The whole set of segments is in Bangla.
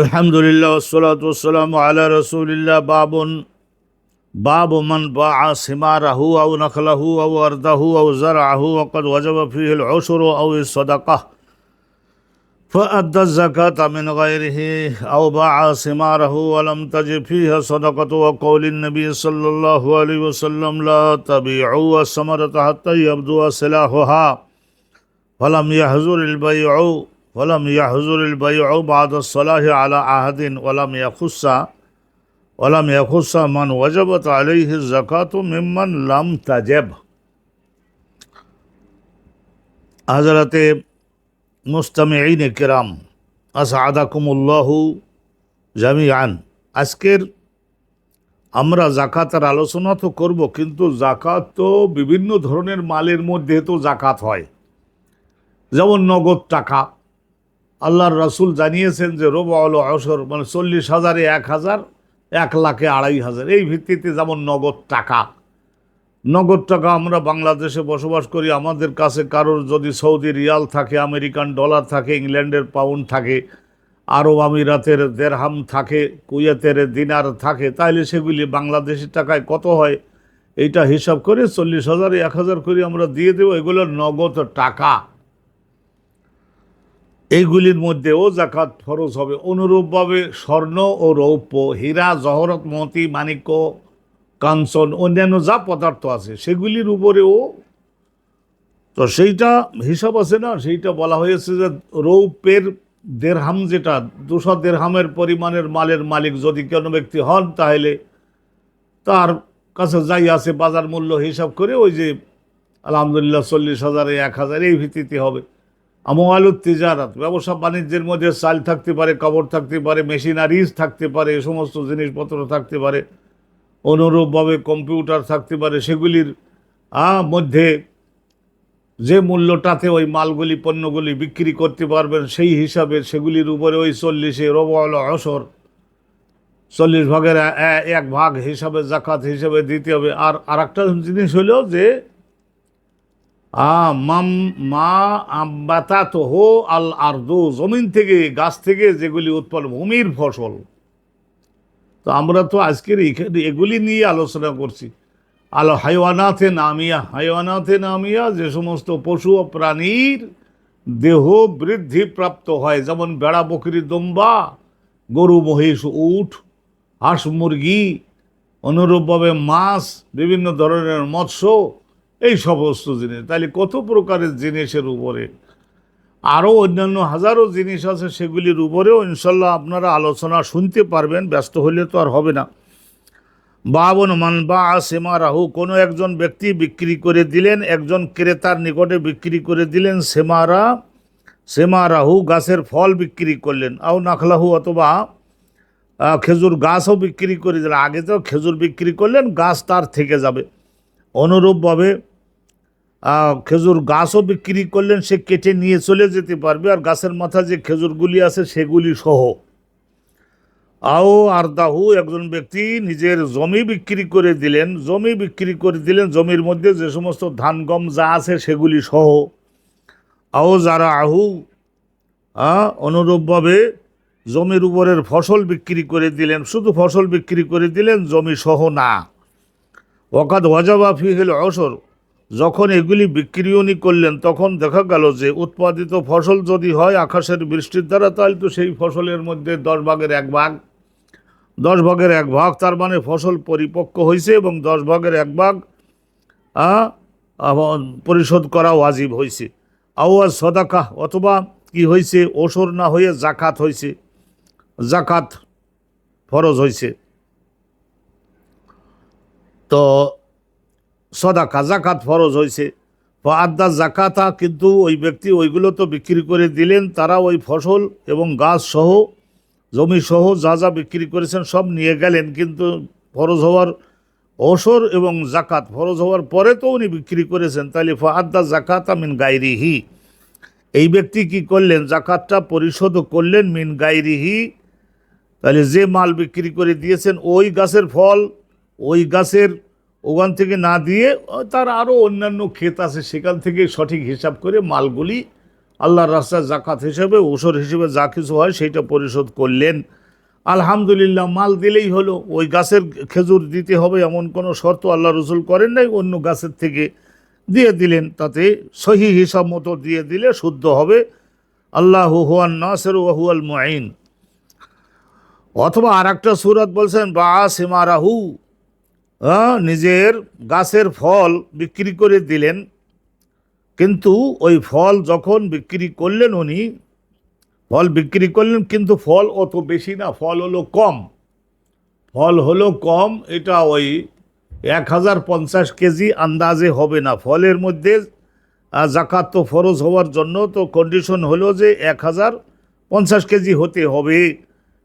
الحمد لله والصلاة والسلام على رسول الله. باب باب من باع ثماره أو نخله أو أرضه أو زرعه وقد وجب فيه العشر أو الصدقة فأدى الزكاة من غيره أو باع ثماره ولم تجب فيها صدقة. وقول النبي صلى الله عليه وسلم لا تبيعوا الثمرة حتى يبدو سلاحها فلم يحزر البيع. ولم يحضر البيع بعد الصلاة على عهد ولم يخص ولم يخص من وجبت عليه الزكاة ممن لم تجب حضرت মুস্তামিন কেরাম আসাদাকুমুল্লাহু জামিয়ান আজকের আমরা জাকাতের আলোচনা তো করব কিন্তু জাকাত তো বিভিন্ন ধরনের মালের মধ্যে তো জাকাত হয় যেমন নগদ টাকা আল্লাহর রাসূল জানিয়েছেন যে রোবা হলো অসর মানে চল্লিশ হাজারে এক হাজার, এক লাখে আড়াই হাজার। এই ভিত্তিতে যেমন নগদ টাকা নগদ টাকা আমরা বাংলাদেশে বসবাস করি, আমাদের কাছে কারোর যদি সৌদি রিয়াল থাকে, আমেরিকান ডলার থাকে, ইংল্যান্ডের পাউন্ড থাকে, আরব আমিরাতের দেড়হাম থাকে, কুয়েতের দিনার থাকে তাহলে সেগুলি বাংলাদেশি টাকায় কত হয়? এইটা হিসাব করে চল্লিশ হাজার, এক হাজার করে আমরা দিয়ে দেবো। এগুলো নগদ টাকা। এইগুলির মধ্যেও জাকাত ফরজ হবে। অনুরূপভাবে স্বর্ণ ও রৌপ্য, হীরা, জহরত, মতি, মাণিক্য, কাঞ্চন, অন্যান্য যা পদার্থ আছে, সেগুলির উপরেও তো সেইটা হিসাব আছে না? সেইটা বলা হয়েছে যে রৌপ্যের দেড়হাম যেটা, দুশো দেড়হামের পরিমাণের মালের মালিক যদি কোনো ব্যক্তি হন, তাহলে তার কাছে যাই আছে বাজার মূল্য হিসাব করে ওই যে আলহামদুলিল্লাহ চল্লিশ হাজারে, এক হাজার এই ভিত্তিতে হবে। আমোয়ালুর তিজারাত ব্যবসা বাণিজ্যের মধ্যে চাল থাকতে পারে, কাপড় থাকতে পারে, মেশিনারিজ থাকতে পারে সমস্ত জিনিসপত্র থাকতে পারে, অনুরূপভাবে কম্পিউটার থাকতে পারে, সেগুলির মধ্যে যে মূল্যটাতে ওই মালগুলি, পণ্যগুলি বিক্রি করতে পারবেন, সেই হিসাবে সেগুলির উপরে ওই চল্লিশে রবল অসর চল্লিশ ভাগের এক ভাগ হিসাবে, জাকাত হিসাবে দিতে হবে। আর আরেকটা জিনিস হলো যে মাম মা আব্বাতা তো হো আল আর্দু জমিন থেকে, গাছ থেকে যেগুলি উৎপন্ন, ভূমির ফসল। তো আমরা তো আজকের এখানে এগুলি নিয়ে আলোচনা করছি। আলো হাইওয়ানাথে নামিয়া হাইওয়ানাথে নামিয়া যে সমস্ত পশু ও প্রাণীর দেহ বৃদ্ধি প্রাপ্ত হয়, যেমন বেড়া, বকরি, দম্বা, গরু, মহিষ, উট, হাঁস, মুরগি, অনুরূপভাবে মাছ, বিভিন্ন ধরনের মৎস্য এই সমস্ত জিনিস। তাহলে কত প্রকারের জিনিসের উপরে? আরও অন্যান্য হাজারো জিনিস আছে, সেগুলির উপরেও ইনশাল্লাহ আপনারা আলোচনা শুনতে পারবেন, ব্যস্ত হলে তো আর হবে না। বাবন মান বা সেমা রাহু কোনো একজন ব্যক্তি বিক্রি করে দিলেন, একজন ক্রেতার নিকটে বিক্রি করে দিলেন সেমারা সেমা রাহু গাছের ফল বিক্রি করলেন। আও নাখলাহু অথবা খেজুর গাছও বিক্রি করে দিলেন। আগে তো খেজুর বিক্রি করলেন, গাছ তার থেকে যাবে। অনুরূপভাবে খেজুর গাছও বিক্রি করলেন, সে কেটে নিয়ে চলে যেতে পারবে। আর গাছের মাথা যে খেজুরগুলি আছে, সেগুলি সহ। আও আর দাহু একজন ব্যক্তি নিজের জমি বিক্রি করে দিলেন। জমি বিক্রি করে দিলেন, জমির মধ্যে যে সমস্ত ধান, গম যা আছে, সেগুলি সহ। আও যারা আহু অনুরূপভাবে জমির উপরের ফসল বিক্রি করে দিলেন। শুধু ফসল বিক্রি করে দিলেন, জমি সহ না। ওকাদ ওয়াজাবা ফিহিল অসর যখন এগুলি বিক্রি উনি করলেন, তখন দেখা গেল যে উৎপাদিত ফসল যদি হয় আকাশের বৃষ্টির দ্বারা, তাহলে তো সেই ফসলের মধ্যে দশ ভাগের এক ভাগ। দশ ভাগের এক ভাগ, তার মানে ফসল পরিপক্ক হয়েছে এবং দশ ভাগের এক ভাগ পরিশোধ করা ওয়াজিব হয়েছে আওয়াজ সদাকা, অথবা কি হয়েছে ওসর না হয়ে জাকাত হয়েছে জাকাত ফরজ হয়েছে তো সদাকা, জাকাত ফরজ হয়েছে। আদা জাকাতা, কিন্তু ওই ব্যক্তি ওইগুলো তো বিক্রি করে দিলেন, তারা ওই ফসল এবং গাছ সহ, জমি সহ যা যা বিক্রি করেছেন সব নিয়ে গেলেন, কিন্তু ফরজ হওয়ার ওসর এবং জাকাত ফরজ হওয়ার পরে তো উনি বিক্রি করেছেন। তাহলে আদা জাকাতা মিন গাইরিহি এই ব্যক্তি কি করলেন? জাকাতটা পরিশোধ করলেন মিন গাইরিহি তাহলে যে মাল বিক্রি করে দিয়েছেন, ওই গাছের ফল, ওই গাছের ওখান থেকে না দিয়ে তার আরও অন্যান্য ক্ষেত আছে, সেখান থেকে সঠিক হিসাব করে মালগুলি আল্লাহর রাস্তায় জাকাত হিসেবে ওসর হিসেবে যা কিছু হয় সেইটা পরিশোধ করলেন। আলহামদুলিল্লাহ, মাল দিলেই হলো। ওই গাছের খেজুর দিতে হবে এমন কোনো শর্ত আল্লাহ রসুল করেন নাই, অন্য গাছের থেকে দিয়ে দিলেন। তাতে সহি হিসাব মতো দিয়ে দিলে শুদ্ধ হবে। আল্লাহ হুয়ান নাসের ওহুয়াল মুআইন অথবা আর একটা সুরত বলছেন বা সিমারাহু। নিজের গাছের ফল বিক্রি করে দিলেন। কিন্তু ওই ফল যখন বিক্রি করলেন উনি, ফল বিক্রি করলেন কিন্তু ফল অত বেশি না, ফল হলো কম। ফল হলো কম, এটা ওই এক হাজার পঞ্চাশ কেজি আন্দাজে হবে না। ফলের মধ্যে জাকাত তো ফরজ হওয়ার জন্য, তো কন্ডিশন হলো যে এক হাজার পঞ্চাশ কেজি হতে হবে।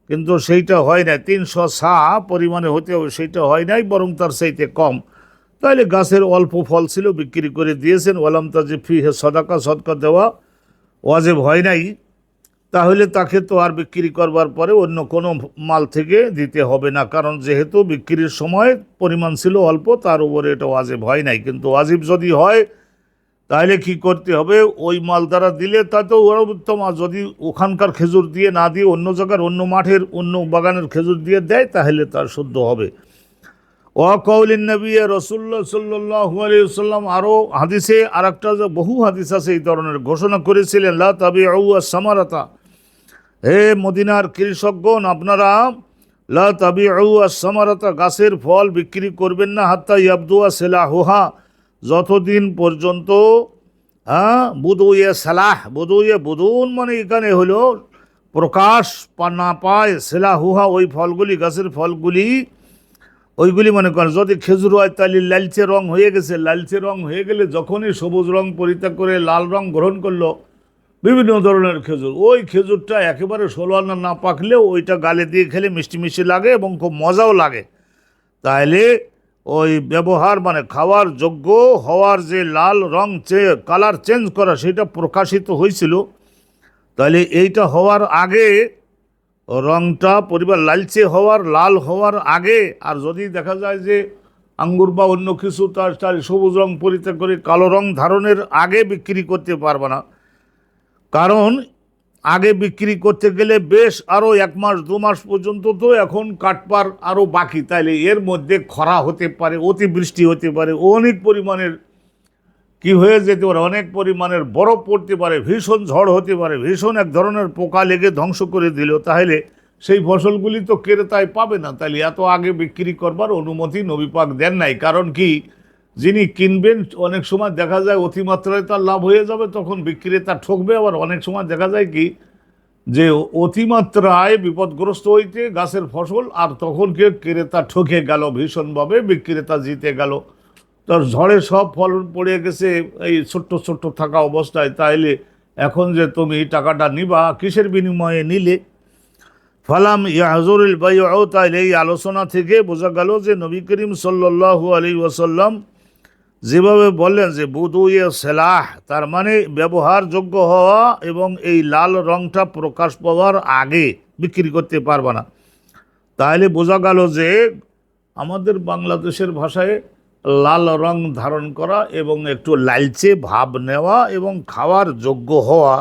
কিন্তু সেইটা হয় না তিনশো সা পরিমাণে হতে হবে, সেইটা হয় নাই, বরং তার সেইতে কম। তাহলে গাছের অল্প ফল ছিল, বিক্রি করে দিয়েছেন। ওয়ালাম তাজে ফি হে সদাকা, সদকা দেওয়া ওয়াজেব হয় নাই। তাহলে তাকে তো আর বিক্রি করবার পরে অন্য কোনো মাল থেকে দিতে হবে না, কারণ যেহেতু বিক্রির সময় পরিমাণ ছিল অল্প, তার উপরে এটা ওয়াজেব হয় নাই। কিন্তু ওয়াজিব যদি হয় তাহলে কি করতে হবে? ওই মাল দ্বারা দিলে তাতেও ওরা উত্তম। আর যদি ওখানকার খেজুর দিয়ে না দিয়ে অন্য জায়গার, অন্য মাঠের, অন্য বাগানের খেজুর দিয়ে দেয়, তাহলে তার শুদ্ধ হবে। ওয়াকৌলিন নবী রসুল্লাহ সাল্লাহ আলিয়াল্লাম আরও হাদিসে আর একটা বহু হাদিস আছে এই ধরনের ঘোষণা করেছিলেন, লা তাবি সামারাতা হে মদিনার কৃষকগণ, আপনারা লা তাবি সামারাতা গাছের ফল বিক্রি করবেন না, হাত্তা ইয়াবদুয়া সেলাহুহা। যতদিন পর্যন্ত হ্যাঁ বুধুয়ে সালাহ বুধুয়ে বুধুন মানে এখানে হলো প্রকাশ না পায় সেলাহুহা ওই ফলগুলি, গাছের ফলগুলি, ওইগুলি মনে করেন, যদি খেজুর হয় তাহলে লালচে রং হয়ে গেছে, লালচে রং হয়ে গেলে যখনই সবুজ রং পরিত্যাগ করে লাল রং গ্রহণ করল, বিভিন্ন ধরনের খেজুর, ওই খেজুরটা একেবারে ষোলো আনা না পাকলেও ওইটা গালে দিয়ে খেলে মিষ্টি মিষ্টি লাগে এবং খুব মজাও লাগে। তাহলে ওই ব্যবহার মানে খাওয়ার যোগ্য হওয়ার যে লাল রং চে কালার চেঞ্জ করা, সেটা প্রকাশিত হয়েছিল। তাহলে এইটা হওয়ার আগে রংটা পরিবার লালচে হওয়ার, লাল হওয়ার আগে, আর যদি দেখা যায় যে আঙ্গুর বা অন্য কিছু তার তার সবুজ রং পরিত্যাগ করে কালো রং ধারণের আগে বিক্রি করতে পারবে না। কারণ আগে বিক্রি করতে গেলে বেশ আরও এক মাস, দু মাস পর্যন্ত তো এখন কাটবার আরও বাকি। তাইলে এর মধ্যে খরা হতে পারে, অতিবৃষ্টি হতে পারে, অনেক পরিমাণের কি হয়ে যেতে পারে, অনেক পরিমাণের বরফ পড়তে পারে, ভীষণ ঝড় হতে পারে, ভীষণ এক ধরনের পোকা লেগে ধ্বংস করে দিল। তাহলে সেই ফসলগুলি তো ক্রেতায় পাবে না। তাহলে এত আগে বিক্রি করবার অনুমতি নবীপাক দেন নাই। কারণ কি? যিনি কিনবেন, অনেক সময় দেখা যায় অতিমাত্রায় তার লাভ হয়ে যাবে, তখন বিক্রেতা ঠকবে। আবার অনেক সময় দেখা যায় কি, যে অতিমাত্রায় বিপদগ্রস্ত হইতে গাছের ফসল, আর তখন কে ক্রেতা ঠকে গেল, ভীষণভাবে বিক্রেতা জিতে গেল। তার ঝড়ে সব ফল পড়ে গেছে, এই ছোট্ট ছোট্ট থাকা অবস্থায়। তাইলে এখন যে তুমি টাকাটা নিবা, কিসের বিনিময়ে নিলে? ফালাম ইয়াহজুরুল বাইউ, তাইলে এই আলোচনা থেকে বোঝা গেল যে নবী করিম সাল্লাল্লাহু আলী ওয়াসাল্লাম যেভাবে বললেন যে বুদুয়ে সেলাহ, তার মানে ব্যবহারযোগ্য হওয়া এবং এই লাল রংটা প্রকাশ পাওয়ার আগে বিক্রি করতে পারবে না। তাহলে বোঝা গেল যে আমাদের বাংলাদেশের ভাষায় লাল রং ধারণ করা এবং একটু লালচে ভাব নেওয়া এবং খাওয়ার যোগ্য হওয়া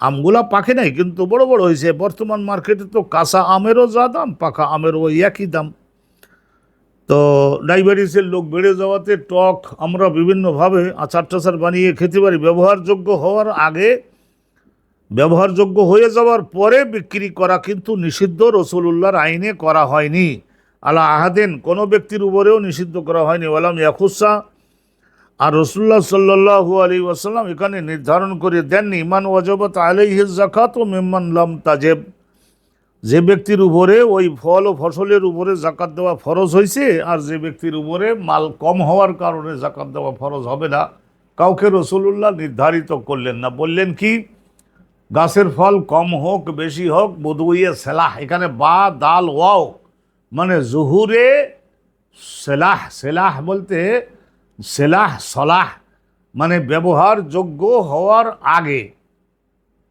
আমগুলা পাকে নাই, কিন্তু বড় বড় হয়েছে। বর্তমান মার্কেটে তো কাঁচা আমেরও যা দাম, পাকা আমেরও একই দাম। তো ডায়াবেটিসের লোক বেড়ে যাওয়াতে টক, আমরা বিভিন্নভাবে আচার টাচার বানিয়ে খেতে পারি। ব্যবহারযোগ্য হওয়ার আগে, ব্যবহারযোগ্য হয়ে যাওয়ার পরে বিক্রি করা কিন্তু নিষিদ্ধ, রসুলুল্লাহর আইনে করা হয়নি। আলা আহাদেন, কোনো ব্যক্তির উপরেও নিষিদ্ধ করা হয়নি। ওয়ালাম ইয়াকুসা আর রসুল্লাহ সাল্লাহু আলী ওয়াসাল্লাম এখানে নির্ধারণ করে দেননি। ইমান ওয়াজবত আলাইহি জাকাত ও মেম্মান লাম তাজেব। যে ব্যক্তির উপরে ওই ফল ও ফসলের উপরে জাকাত দেওয়া ফরজ হয়েছে আর যে ব্যক্তির উপরে মাল কম হওয়ার কারণে জাকাত দেওয়া ফরজ হবে না, কাউকে রসুল্লাহ নির্ধারিত করলেন না। বললেন কি, গাছের ফল কম হোক, বেশি হোক বদুইয়ে সেলাহ, এখানে বা, দাল, ওয়াও মানে জুহুরে সেলাহ সেলাহ বলতে সেলাহ, সলাহ মানে ব্যবহারযোগ্য হওয়ার আগে।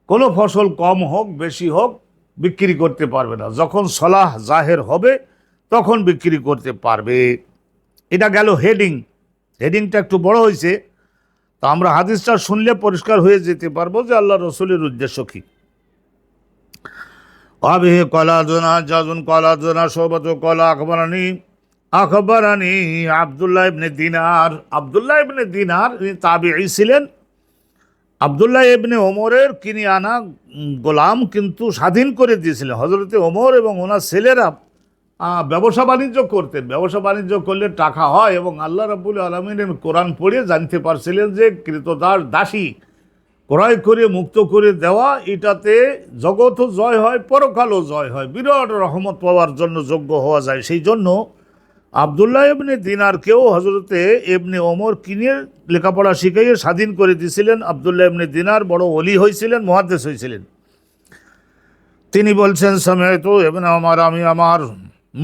কোনো ফসল কম হোক, বেশি হোক বিক্রি করতে পারবে না। যখন সলাহ জাহের হবে, তখন বিক্রি করতে পারবে। এটা গেল হেডিং। হেডিংটা একটু বড় হয়েছে। তা আমরা হাদিসটা শুনলে পরিষ্কার হয়ে যেতে পারব যে আল্লাহ রসুলের উদ্দেশ্য কী। আবিহ কলা জোনা, জাজুন কলা জোনা সোবত কলা, আকবরানি আকবরানি আবদুল্লাহ ইবনে দিনার। আবদুল্লাহ ইবনে দিনার তাবিঈ ছিলেন। আবদুল্লাহ ইবনে ওমরের কিনে আনা গোলাম কিন্তু স্বাধীন করে দিয়েছিলেন। হজরতে ওমর এবং ওনার ছেলেরা ব্যবসা বাণিজ্য করতেন। ব্যবসা বাণিজ্য করলে টাকা হয় এবং আল্লাহ রাবুল আলমিনের কোরআন পড়ে জানতে পারছিলেন যে কৃতদাস দাসী ক্রয় করে মুক্ত করে দেওয়া, এটাতে জগৎও জয় হয়, পরকালও জয় হয়। বিরাট রহমত পাওয়ার জন্য যোগ্য হওয়া যায়। সেই জন্য আবদুল্লাহ এমনি দিনারকেও হজরতে এমনি ওমর কিনে লেখাপড়া শিখাইয়ে স্বাধীন করে দিয়েছিলেন আবদুল্লাহ এমনি দিনার বড় অলি হয়েছিলেন মহাদেশ হয়েছিলেন তিনি বলছেন সময় তো এমনি আমার আমি আমার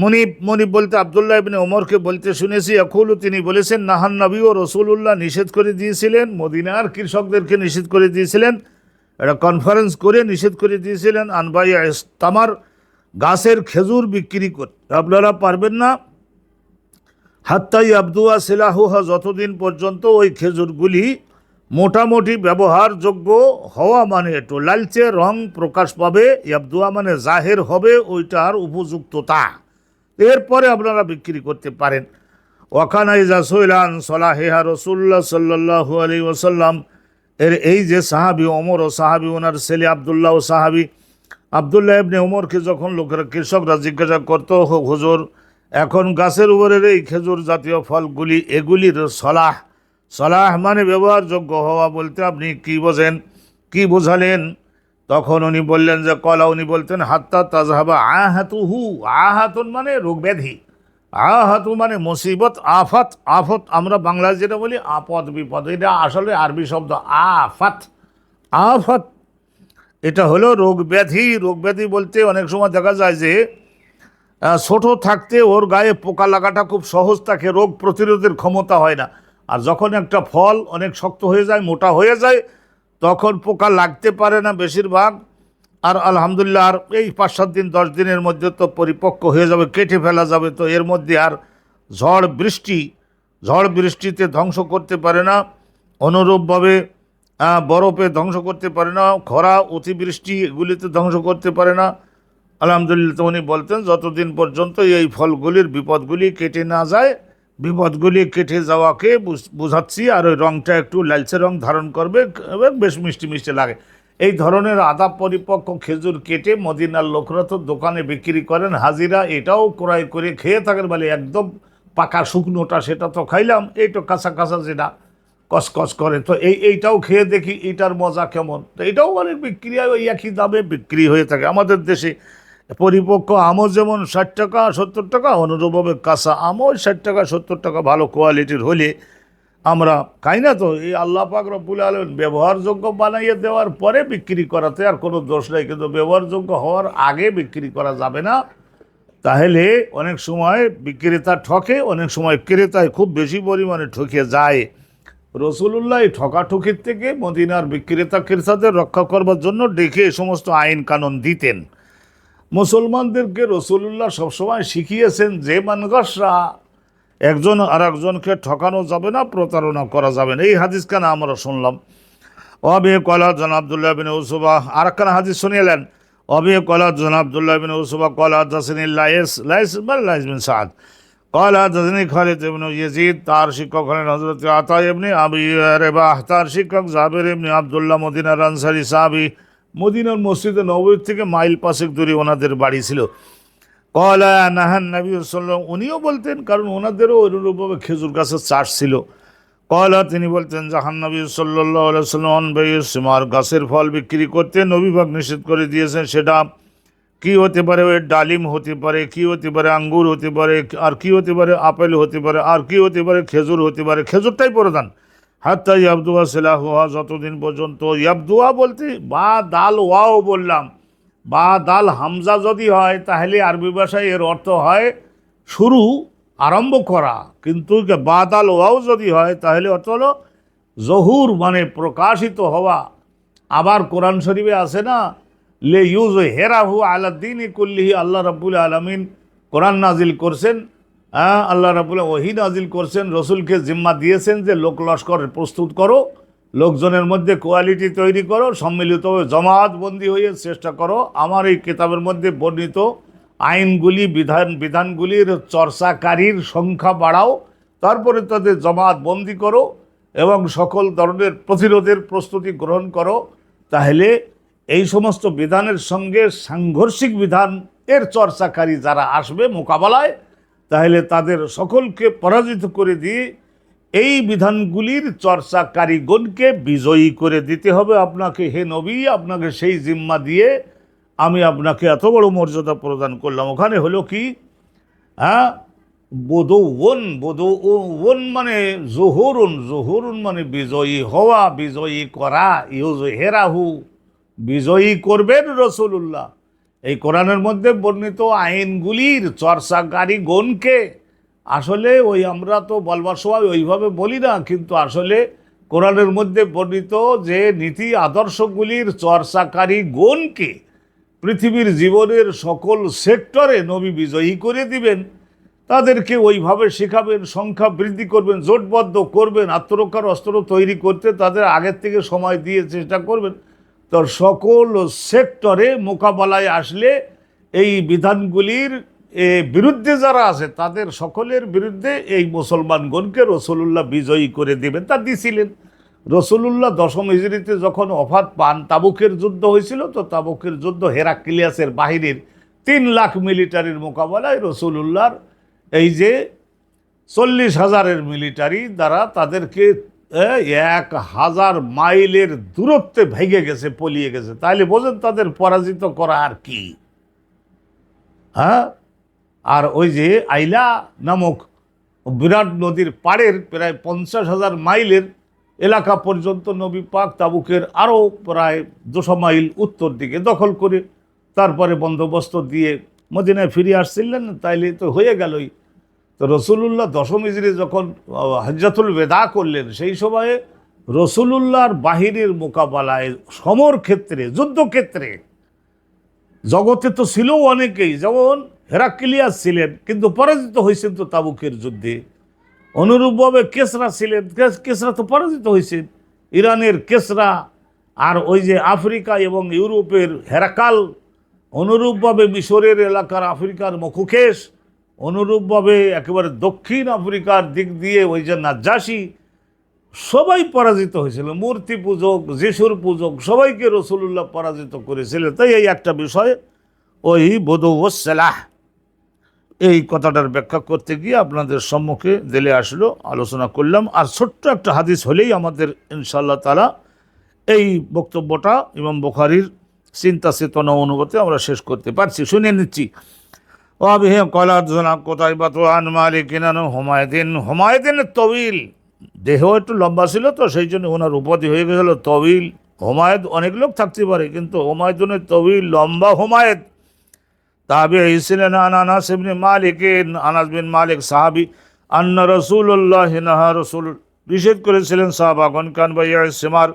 মনিব মনিব বলতে আবদুল্লাহ ইবনে ওমরকে বলতে শুনেছি। এখুলু তিনি বলেছেন, নাহান নবী ও রসুল্লাহ নিষেধ করে দিয়েছিলেন, মদিনার কৃষকদেরকে নিষেধ করে দিয়েছিলেন। একটা কনফারেন্স করে নিষেধ করে দিয়েছিলেন আনবাই তামার গাছের খেজুর বিক্রি করতে আপনারা পারবেন না। হাত্তাই আবদুয়া সিলাহুহা যতদিন পর্যন্ত ওই খেজুরগুলি মোটামুটি ব্যবহারযোগ্য হওয়া মানে একটু লালচে রং প্রকাশ পাবে ইয়াবদুয়া মানে জাহের হবে, ওইটার উপযুক্ততা। এরপরে আপনারা বিক্রি করতে পারেন। ওয়াখানাই জাসইলান সলাহেহা রসুল্লা সাল্লাহু আলী ওসাল্লাম এর এই যে সাহাবি ওমর ও সাহাবি, ওনার ছেলে আবদুল্লাহ ও সাহাবি, আবদুল্লাহ ইবনে ওমরকে যখন লোকেরা কৃষকরা জিজ্ঞাসা করতো "হো- হুজুর এখন গাছের উপরের এই খেজুর জাতীয় ফলগুলি, এগুলির সলাহ। সলাহ মানে ব্যবহারযোগ্য হওয়া বলতে আপনি কি বোঝেন? কি বোঝালেন? তখন উনি বললেন যে, কলা উনি বলতেন, হাত্তা তাজহাবা আহাতু হু আহাতুন মানে রোগ ব্যাধি। আহাতু মানে মুসিবত, আফাত। আফত আমরা বাংলায় যেটা বলি, আপদ, বিপদ। এটা আসলে আরবি শব্দ, আফাত। আফাত। এটা হলো রোগ ব্যাধি। রোগ ব্যাধি বলতে অনেক সময় দেখা যায় যে ছোট থাকতে ওর গায়ে পোকা লাগাটা খুব সহজ থাকে রোগ প্রতিরোধের ক্ষমতা হয় না। আর যখন একটা ফল অনেক শক্ত হয়ে যায়, মোটা হয়ে যায়, তখন পোকা লাগতে পারে না বেশিরভাগ। আর আলহামদুলিল্লাহ, আর এই পাঁচ সাত দিন, দশ দিনের মধ্যে তো পরিপক্ক হয়ে যাবে, কেটে ফেলা যাবে, তো এর মধ্যে আর ঝড় বৃষ্টি, ঝড় বৃষ্টিতে ধ্বংস করতে পারে না। অনুরূপভাবে বরফে ধ্বংস করতে পারে না, খরা, অতিবৃষ্টি, এগুলিতে ধ্বংস করতে পারে না। আলহামদুলিল্লাহ, তো উনি বলতেন, যতদিন পর্যন্ত এই ফলগুলির বিপদগুলি কেটে না যায়, বিপদগুলি কেটে যাওয়াকে বুঝ- বোঝাচ্ছি, আর ওই রঙটা একটু লালচে রং ধারণ করবে বেশ মিষ্টি মিষ্টি লাগে। এই ধরনের আদা পরিপক্ক খেজুর কেটে মদিনার লোকরা তো দোকানে বিক্রি করেন। হাজিরা এটাও ক্রয় করে খেয়ে থাকেন বলে একদম পাকা শুকনোটা সেটা তো খাইলাম, এই তো কাঁচা কাঁচা যেটা কসকস করে। তো এই, এইটাও খেয়ে দেখি এইটার মজা কেমন? তো এটাও অনেক বিক্রি হয়, ওই একই দামে বিক্রি হয়ে থাকে। আমাদের দেশে পরিপক্ক আমও যেমন ষাট টাকা, সত্তর টাকা, অনুরূপভাবে কাঁচা আমও ষাট টাকা, সত্তর টাকা ভালো কোয়ালিটির হলে আমরা খাই না তো এই আল্লাহ পাক রব্বুল আলম ব্যবহারযোগ্য বানাইয়ে দেওয়ার পরে বিক্রি করাতে আর কোনো দোষ নেই। কিন্তু ব্যবহারযোগ্য হওয়ার আগে বিক্রি করা যাবে না। তাহলে অনেক সময় বিক্রেতা ঠকে, অনেক সময় ক্রেতায় খুব বেশি পরিমাণে ঠকে যায়। রসুল্লাহ এই ঠকাঠকির থেকে মদিনার বিক্রেতা ক্রেতাদের রক্ষা করবার জন্য ডেকে সমস্ত আইন কানুন দিতেন। মুসলমানদেরকে রসুল্লাহ সবসময় শিখিয়েছেন যে মানুষরা একজন আর একজনকে ঠকানো যাবে না, প্রতারণা করা যাবে না। এই হাদিস কেন আমরা শুনলাম? অবে কলা জন আবদুল্লাহ বিন উসুবা আর একখানা হাদিস শুনিয়েলেন অবে কলা জন আবদুল্লাহ বিন উসুবা কলা দাসিনী Lais Lais Lais bin Saad. কলা দাসিনী খালিদ ইবনু ইয়াজিদ, তার শিক্ষক হলেন হজরত আতা ইবনি আবি রেবাহ, তার শিক্ষক জাবের ইবনি আবদুল্লাহ মদিনার আনসারি সাহাবি। মদিনার মসজিদে নবীর থেকে মাইল পাশেক দূরে ওনাদের বাড়ি ছিল। কলা নাহান নবী সাল্লাম, উনিও বলতেন, কারণ ওনাদেরও অনুরূপভাবে খেজুর গাছের চাষ ছিল। কলা, তিনি বলতেন, জাহান নবী সাল্লাহ সাল্লাম সীমার গাছের ফল বিক্রি করতে নবীভাগ নিষেধ করে দিয়েছেন। সেটা কি হতে পারে? ওই ডালিম হতে পারে, কি হতে পারে? আঙ্গুর হতে পারে, আর কি হতে পারে? আপেল হতে পারে, আর কি হতে পারে? খেজুর হতে পারে। খেজুরটাই প্রধান। হাত্তা ইয়াবদুয়া সেলাহুয়া যতদিন পর্যন্ত ইয়াবদুয়া বলতে বা দাল ওয়াও বললাম, বা দাল হামজা যদি হয়, তাহলে আরবি ভাষায় এর অর্থ হয় শুরু, আরম্ভ করা। কিন্তু বা দাল ওয়াও যদি হয়, তাহলে অর্থ হলো জহুর মানে প্রকাশিত হওয়া। আবার কোরআন শরীফে আছে না, লে ইউজ হেরাহু আলাদ্দিন কুল্লিহি, আল্লাহ রাব্বুল আলমিন কোরআন নাজিল করছেন হ্যাঁ আল্লাহ রাবুল ওহি আজিল করছেন, রসুলকে জিম্মা দিয়েছেন যে লোক লস্কর প্রস্তুত করো, লোকজনের মধ্যে কোয়ালিটি তৈরি করো সম্মিলিতভাবে জমাতবন্দি হয়ে চেষ্টা করো। আমার এই কিতাবের মধ্যে বর্ণিত আইনগুলি, বিধান, বিধানগুলির চর্চাকারীর সংখ্যা বাড়াও, তারপরে তাদের জমাতবন্দি করো এবং সকল ধরনের প্রতিরোধের প্রস্তুতি গ্রহণ করো। তাহলে এই সমস্ত বিধানের সঙ্গে সাংঘর্ষিক বিধান এর চর্চাকারী যারা আসবে মোকাবেলায় তাহলে তাদের সকলকে পরাজিত করে দিয়ে এই বিধানগুলির চর্চা কারিগণকে বিজয়ী করে দিতে হবে। আপনাকে হে নবী, আপনাকে সেই জিম্মা দিয়ে আমি আপনাকে এত বড় মর্যাদা প্রদান করলাম। ওখানে হলো কি? হ্যাঁ? বোধ ওন বোধ ওন মানে জোহরুন জোহরুন মানে বিজয়ী হওয়া, বিজয়ী করা ইউজ হেরাহু, বিজয়ী করবেন রসুল্লাহ এই কোরআনের মধ্যে বর্ণিত আইনগুলির চর্চাকারী গণকে, আসলে ওই আমরা তো বলবার সময় ওইভাবে বলি না, কিন্তু আসলে কোরআনের মধ্যে বর্ণিত যে নীতি আদর্শগুলির চর্চাকারী গণকে পৃথিবীর জীবনের সকল সেক্টরে নবী বিজয়ী করে দিবেন, তাদেরকে ওইভাবে শেখাবেন, সংখ্যা বৃদ্ধি করবেন, জোটবদ্ধ করবেন, আত্মরক্ষার অস্ত্র তৈরি করতে তাদের আগের থেকে সময় দিয়ে চেষ্টা করবেন। তো সকল সেক্টরে মোকাবেলায় আসলে এই বিধানগুলির বিরুদ্ধে যারা আছে, তাদের সকলের বিরুদ্ধে এই মুসলমানগণকে রসুলুল্লাহ বিজয়ী করে দেবেন। তা দিছিলেন। রসুলুল্লাহ দশম হিজড়িতে যখন অফাত পান, তাবুকের যুদ্ধ হয়েছিল তো তাবুকের যুদ্ধ হেরাক্লিয়াসের বাহিনীর তিন লাখ মিলিটারির মোকাবেলায় রসুলুল্লাহর এই যে চল্লিশ হাজারের মিলিটারি দ্বারা তাদেরকে এক হাজার মাইলের দূরত্বে ভেঙে গেছে, পলিয়ে গেছে। তাহলে বোঝেন তাদের পরাজিত করা আর কি। হ্যাঁ? আর ওই যে আইলা নামক বিরাট নদীর পাড়ের প্রায় পঞ্চাশ হাজার মাইলের এলাকা পর্যন্ত নবী পাক তাবুকের আরও প্রায় দুশো মাইল উত্তর দিকে দখল করে, তারপরে বন্দোবস্ত দিয়ে মদিনায় ফিরে আসছিলেন। তাইলে তো হয়ে গেলই। তো রসুলুল্লাহ দশম ইজরি যখন আহ, হজ্জাতুল বেদা করলেন সেই সময়ে রসুলুল্লাহর বাহিনীর মোকাবেলায় সমর ক্ষেত্রে যুদ্ধক্ষেত্রে জগতে তো ছিল অনেকেই যেমন হেরাক্লিয়াস ছিলেন কিন্তু পরাজিত হয়েছেন তো তাবুকের যুদ্ধে। অনুরূপভাবে কেসরা ছিলেন কেসরা তো পরাজিত হয়েছেন। ইরানের কেসরা আর ওই যে আফ্রিকা এবং ইউরোপের হেরাকাল অনুরূপভাবে মিশরের এলাকার আফ্রিকার মখুকেশ অনুরূপভাবে একেবারে দক্ষিণ আফ্রিকার দিক দিয়ে ওই যে নাজ্জাসী, সবাই পরাজিত হয়েছিল। মূর্তি পূজক, যিশুর পূজক, সবাইকে রসুল্লাহ পরাজিত করেছিলেন তাই এই একটা বিষয়, ওই বধুসালাহ এই কথাটার ব্যাখ্যা করতে গিয়ে আপনাদের সম্মুখে দিলে আসলো, আলোচনা করলাম। আর ছোট্ট একটা হাদিস হলেই আমাদের ইনশাল্লাহ তালা এই বক্তব্যটা ইমাম বুখারির চিন্তা চেতনা অনুভূতি আমরা শেষ করতে পারছি। শুনে নিচ্ছি। ওয়াবিহিম কলাত জোনা কোথায় বা তো আন মালিক কিনানো হুমায়দিন হুমায়দিনের তবিল। দেহ একটু লম্বা ছিল তো, সেই জন্য ওনার উপাধি হয়ে গেছিল তবিল। হুমায়দ অনেক লোক থাকতে পারে, কিন্তু হুমায়দুনের তবিল লম্বা হুমায়দ। তাহাবি ছিলেন আনাস ইবনে মালিক আনাস বিন মালিক সাহাবি, আন্না রসুল্লাহ নাহা রসুল। নিষেধ করেছিলেন সাহাবাগন কান বা সেমার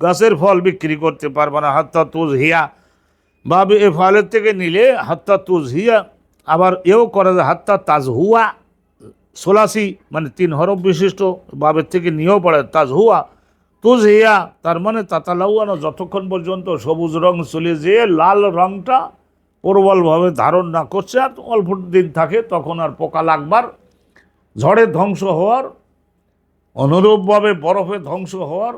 গাছের ফল বিক্রি করতে পারবে না, হাত্তা তুজ হিয়া বাবে এ ফলের থেকে নিলে হাত্তা তুজ হিয়া আবার এও করা যায় হাত্তা তাজ হুয়া সোলাসি মানে তিন হরফ বিশিষ্ট, বাবের থেকে নিয়েও পড়ে তাজ হুয়া তুজ হিয়া তার মানে তাতালাউয়ানো যতক্ষণ পর্যন্ত সবুজ রং চলে যেয়ে লাল রংটা প্রবলভাবে ধারণ না করছে আর অল্প দিন থাকে, তখন আর পোকা লাগবার, ঝড়ে ধ্বংস হওয়ার, অনুরূপভাবে বরফে ধ্বংস হওয়ার,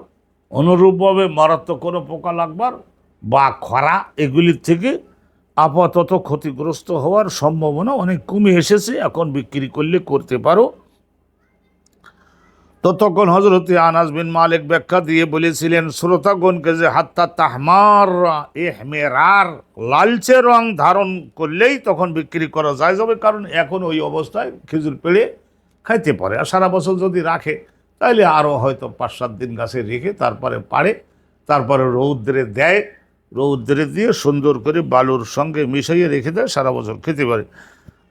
অনুরূপভাবে মারাত্মক কোনো পোকা লাগবার বা খরা, এগুলির থেকে আপাতত ক্ষতিগ্রস্ত হওয়ার সম্ভাবনা অনেক কমে এসেছে, এখন বিক্রি করলে করতে পারো। ততক্ষণ হজরতে আনাস বিন মালিক ব্যাখ্যা দিয়ে বলেছিলেন, শ্রোতাগণকে যে হাত্তা তাহমার, এহমেরার লালচে রং ধারণ করলেই তখন বিক্রি করা যায় যাবে কারণ এখন ওই অবস্থায় খেজুর পেড়ে খাইতে পারে। আর সারা বছর যদি রাখে তাহলে আরও হয়তো পাঁচ সাত দিন গাছে রেখে তারপরে পাড়ে, তারপরে রৌদ্রে দেয় রৌদ্রে দিয়ে সুন্দর করে বালুর সঙ্গে মিশিয়ে রেখে দেয়, সারা বছর খেতে পারে।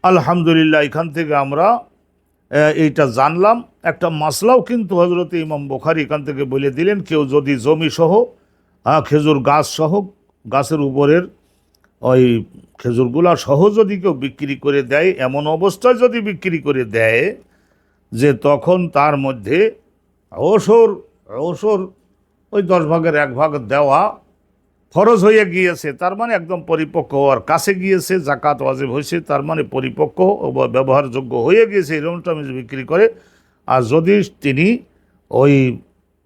আলহামদুলিল্লাহ, এখান থেকে আমরা এইটা জানলাম। একটা মাসলাও কিন্তু হজরত ইমাম বোখারি এখান থেকে বলে দিলেন, কেউ যদি জমি সহ খেজুর গাছ সহ, গাছের উপরের ওই খেজুরগুলা সহ যদি কেউ বিক্রি করে দেয়, এমন অবস্থায় যদি বিক্রি করে দেয় যে তখন তার মধ্যে ওসর ওসর ওই দশ ভাগের এক ভাগ দেওয়া ফরজ হয়ে গিয়েছে, তার মানে একদম পরিপক্ক হওয়ার কাছে গিয়েছে জাকাত ওয়াজিব হয়েছে, তার মানে পরিপক্ক ব্যবহারযোগ্য হয়ে গিয়েছে এরকম টামিজ বিক্রি করে। আর যদি তিনি ওই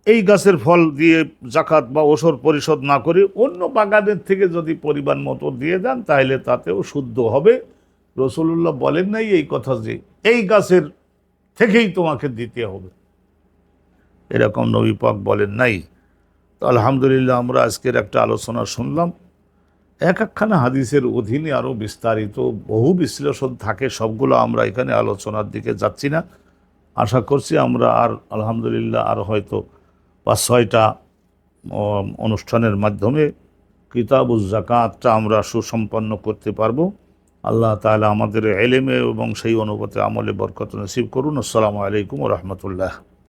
এই গাছের ফল দিয়ে জাকাত বা ওসর পরিশোধ না করে অন্য বাগানের থেকে যদি পরিমাণ মতো দিয়ে দেন, তাহলে তাতেও শুদ্ধ হবে। রসুল্লাহ বলেন নাই এই কথা যে এই গাছের থেকেই তোমাকে দিতে হবে। এরকম নবী পাক বলেন নাই। তো আলহামদুলিল্লাহ আমরা আজকের একটা আলোচনা শুনলাম। এক একখানা হাদিসের অধীনে আরও বিস্তারিত বহু বিশ্লেষণ থাকে, সবগুলো আমরা এখানে আলোচনার দিকে যাচ্ছি না। আশা করছি আমরা আর আলহামদুলিল্লাহ আর হয়তো পাঁচ ছয়টা অনুষ্ঠানের মাধ্যমে কিতাবুজ জাকাতটা আমরা সুসম্পন্ন করতে পারব। আল্লাহ তাআলা আমাদের এলেমে এবং সেই অনুপাতে আমলে বরকত নসিব করুন। আসসালামু আলাইকুম রহমতুল্লাহ।